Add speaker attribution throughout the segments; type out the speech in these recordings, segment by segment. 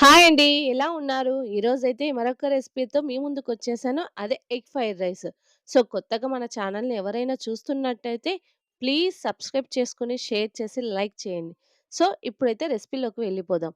Speaker 1: Hi అండి. ఎలా ఉన్నారు? ఈరోజైతే మరొక రెసిపీతో మీ ముందుకు వచ్చేసాను. అదే ఎగ్ ఫ్రైడ్ రైస్. సో కొత్తగా మన ఛానల్ని ఎవరైనా చూస్తున్నట్టయితే ప్లీజ్ సబ్స్క్రైబ్ చేసుకుని షేర్ చేసి లైక్ చేయండి. సో ఇప్పుడైతే రెసిపీలోకి వెళ్ళిపోదాం.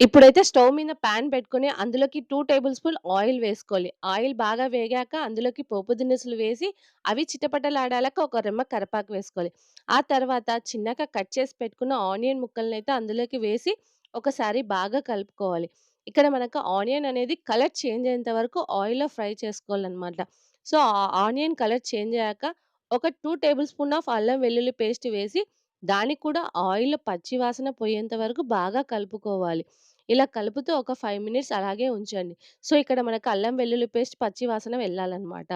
Speaker 1: ఇప్పుడైతే స్టవ్ మీద ప్యాన్ పెట్టుకొని అందులోకి టూ టేబుల్ స్పూన్ ఆయిల్ వేసుకోవాలి ఆయిల్ బాగా వేగాక అందులోకి పోపు దినుసులు వేసి అవి చిటపటలాడాక ఒక రెమ్మ కరపాకు వేసుకోవాలి ఆ తర్వాత చిన్నగా కట్ చేసి పెట్టుకున్న ఆనియన్ ముక్కలను అయితే అందులోకి వేసి ఒకసారి బాగా కలుపుకోవాలి. ఇక్కడ మనకు ఆనియన్ అనేది కలర్ చేంజ్ అయ్యేంత వరకు ఆయిల్‌లో ఫ్రై చేసుకోవాలనమాట. సో, ఆనియన్ కలర్ చేంజ్ అయ్యాక ఒక టూ టేబుల్ స్పూన్ ఆఫ్ అల్లం వెల్లుల్లి పేస్ట్ వేసి దానికి కూడా ఆయిల్‌లో పచ్చి వాసన పోయేంత వరకు బాగా కలుపుకోవాలి. ఇలా కలుపుతూ ఒక ఫైవ్ మినిట్స్ అలాగే ఉంచండి. సో, ఇక్కడ మనకు అల్లం వెల్లుల్లి పేస్ట్ పచ్చి వాసన వెళ్ళాలనమాట.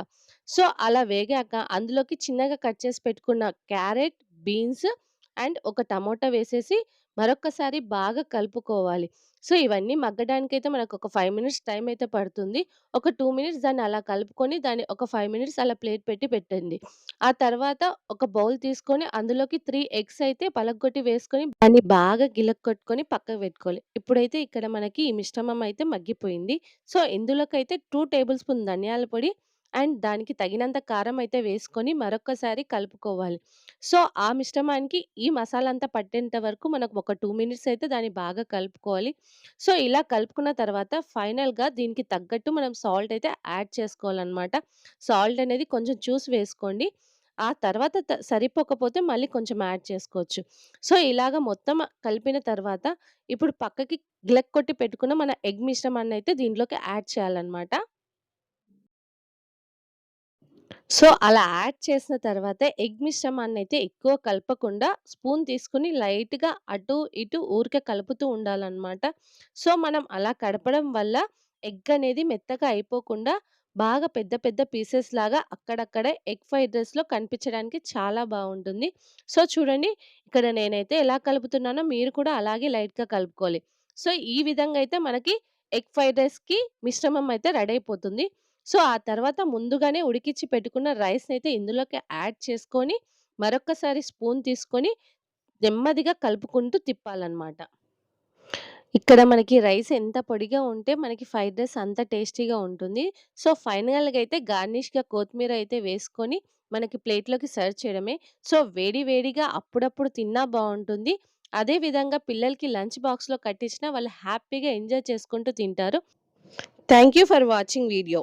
Speaker 1: సో, అలా వేగాక అందులోకి చిన్నగా కట్ చేసి పెట్టుకున్న క్యారెట్, బీన్స్ అండ్ ఒక టమోటా వేసేసి మరొకసారి బాగా కలుపుకోవాలి. సో, ఇవన్నీ మగ్గడానికైతే మనకొక 5 మినిట్స్ టైం అయితే పడుతుంది. ఒక టూ మినిట్స్ దాన్ని అలా కలుపుకొని దాన్ని ఒక ఫైవ్ మినిట్స్ అలా ప్లేట్ పెట్టి పెట్టండి. ఆ తర్వాత ఒక బౌల్ తీసుకొని అందులోకి త్రీ ఎగ్స్ అయితే పలగొట్టి వేసుకొని దాన్ని బాగా గిలక్కొట్టుకొని పక్కకు పెట్టుకోవాలి. ఇప్పుడైతే ఇక్కడ మనకి ఈ మిశ్రమం అయితే మగ్గిపోయింది. సో, ఇందులోకైతే 2 టేబుల్ స్పూన్ ధనియాల పొడి అండ్ దానికి తగినంత కారం అయితే వేసుకొని మరొకసారి కలుపుకోవాలి. సో, ఆ మిశ్రమానికి ఈ మసాలా అంతా పట్టేంత వరకు మనకు ఒక టూ మినిట్స్ అయితే దాన్ని బాగా కలుపుకోవాలి. సో, ఇలా కలుపుకున్న తర్వాత ఫైనల్‌గా దీనికి తగ్గట్టు మనం సాల్ట్ అయితే యాడ్ చేసుకోవాలనమాట. సాల్ట్ అనేది కొంచెం చూసి వేసుకోండి. ఆ తర్వాత సరిపోకపోతే మళ్ళీ కొంచెం యాడ్ చేసుకోవచ్చు. సో, ఇలాగ మొత్తం కలిపిన తర్వాత ఇప్పుడు పక్కకి గిలక్కొట్టి పెట్టుకున్న మన ఎగ్ మిశ్రమాన్ని అయితే దీంట్లోకి యాడ్ చేయాలన్నమాట సో, అలా యాడ్ చేసిన తర్వాత ఎగ్ మిశ్రమాన్ని అయితే ఎక్కువ కలపకుండా స్పూన్ తీసుకొని లైట్‌గా అటు, ఇటు ఊరికే కలుపుతూ ఉండాలన్నమాట సో, మనం అలా కడపడం వల్ల ఎగ్ అనేది మెత్తగా అయిపోకుండా బాగా పెద్ద పెద్ద పీసెస్ లాగా అక్కడక్కడే ఎగ్ ఫ్రైడ్ రైస్‌లో కనిపించడానికి చాలా బాగుంటుంది సో, చూడండి ఇక్కడ నేనైతే ఎలా కలుపుతున్నానో మీరు కూడా అలాగే లైట్‌గా కలుపుకోవాలి. సో, ఈ విధంగా అయితే మనకి ఎగ్ ఫ్రైడ్ రైస్‌కి మిశ్రమం అయితే రెడీ అయిపోతుంది. సో, ఆ తర్వాత ముందుగానే ఉడికిచ్చి పెట్టుకున్న రైస్ని అయితే ఇందులోకి యాడ్ చేసుకొని మరొకసారి స్పూన్ తీసుకొని నెమ్మదిగా కలుపుకుంటూ తిప్పాలనమాట. ఇక్కడ మనకి రైస్ ఎంత పొడిగా ఉంటే మనకి ఫ్రైడ్ రైస్ అంత టేస్టీగా ఉంటుంది. సో, ఫైనల్‌గా అయితే గార్నిష్‌గా కొత్తిమీర అయితే వేసుకొని మనకి ప్లేట్‌లోకి సర్వ్ చేయడమే. సో, వేడి వేడిగా అప్పుడప్పుడు తిన్నా బాగుంటుంది అదే విధంగా పిల్లలకి లంచ్ బాక్స్‌లో కట్టించినా వాళ్ళు హ్యాపీగా ఎంజాయ్ చేసుకుంటూ తింటారు. Thank you for watching video.